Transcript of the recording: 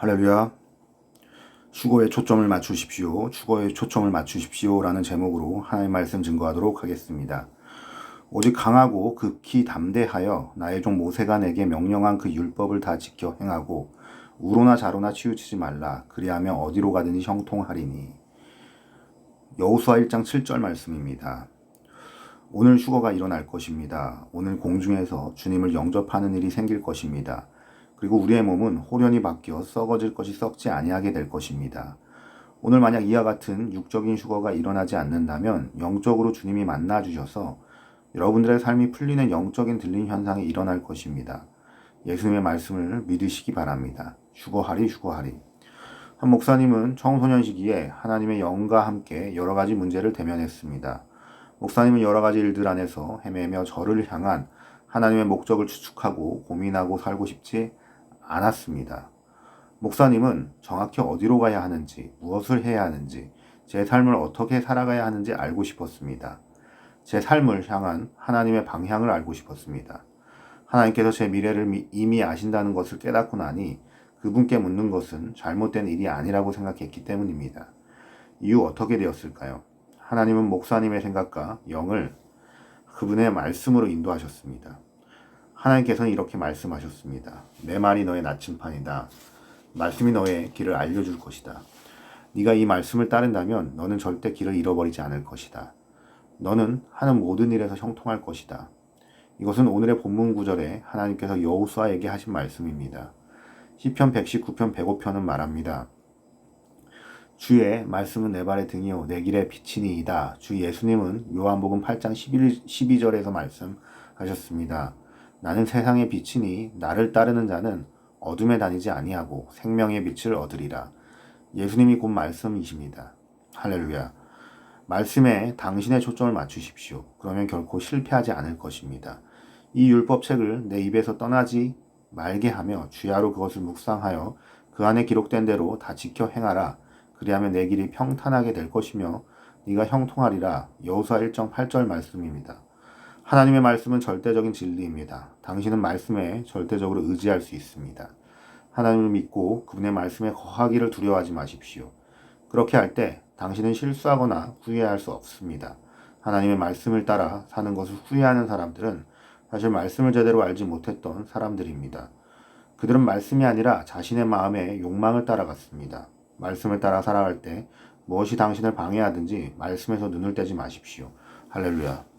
할렐루야. 주거에 초점을 맞추십시오. 주거에 초점을 맞추십시오. 라는 제목으로 하나님 말씀 증거하도록 하겠습니다. 오직 강하고 극히 담대하여 나의 종 모세가 내게 명령한 그 율법을 다 지켜 행하고 우로나 자로나 치우치지 말라. 그리하면 어디로 가든지 형통하리니. 여호수아 1장 7절 말씀입니다. 오늘 휴거가 일어날 것입니다. 오늘 공중에서 주님을 영접하는 일이 생길 것입니다. 그리고 우리의 몸은 호련히 바뀌어 썩어질 것이 썩지 아니하게 될 것입니다. 오늘 만약 이와 같은 육적인 휴거가 일어나지 않는다면 영적으로 주님이 만나 주셔서 여러분들의 삶이 풀리는 영적인 들림 현상이 일어날 것입니다. 예수님의 말씀을 믿으시기 바랍니다. 휴거하리 휴거하리. 한 목사님은 청소년 시기에 하나님의 영과 함께 여러 가지 문제를 대면했습니다. 목사님은 여러 가지 일들 안에서 헤매며 저를 향한 하나님의 목적을 추측하고 고민하고 살고 싶지 않았습니다. 목사님은 정확히 어디로 가야 하는지, 무엇을 해야 하는지, 제 삶을 어떻게 살아가야 하는지 알고 싶었습니다. 제 삶을 향한 하나님의 방향을 알고 싶었습니다. 하나님께서 제 미래를 이미 아신다는 것을 깨닫고 나니 그분께 묻는 것은 잘못된 일이 아니라고 생각했기 때문입니다. 이후 어떻게 되었을까요? 하나님은 목사님의 생각과 영을 그분의 말씀으로 인도하셨습니다. 하나님께서는 이렇게 말씀하셨습니다. 내 말이 너의 나침판이다. 말씀이 너의 길을 알려줄 것이다. 네가 이 말씀을 따른다면 너는 절대 길을 잃어버리지 않을 것이다. 너는 하는 모든 일에서 형통할 것이다. 이것은 오늘의 본문 구절에 하나님께서 여호수아에게 하신 말씀입니다. 시편 119편 105편은 말합니다. 주의 말씀은 내 발의 등이요 내 길의 빛이니이다. 주 예수님은 요한복음 8장 11, 12절에서 말씀하셨습니다. 나는 세상의 빛이니 나를 따르는 자는 어둠에 다니지 아니하고 생명의 빛을 얻으리라. 예수님이 곧 말씀이십니다. 할렐루야. 말씀에 당신의 초점을 맞추십시오. 그러면 결코 실패하지 않을 것입니다. 이 율법책을 내 입에서 떠나지 말게 하며 주야로 그것을 묵상하여 그 안에 기록된 대로 다 지켜 행하라. 그리하면 내 길이 평탄하게 될 것이며 네가 형통하리라. 여호수아 1장 8절 말씀입니다. 하나님의 말씀은 절대적인 진리입니다. 당신은 말씀에 절대적으로 의지할 수 있습니다. 하나님을 믿고 그분의 말씀에 거하기를 두려워하지 마십시오. 그렇게 할 때 당신은 실수하거나 후회할 수 없습니다. 하나님의 말씀을 따라 사는 것을 후회하는 사람들은 사실 말씀을 제대로 알지 못했던 사람들입니다. 그들은 말씀이 아니라 자신의 마음의 욕망을 따라갔습니다. 말씀을 따라 살아갈 때 무엇이 당신을 방해하든지 말씀에서 눈을 떼지 마십시오. 할렐루야.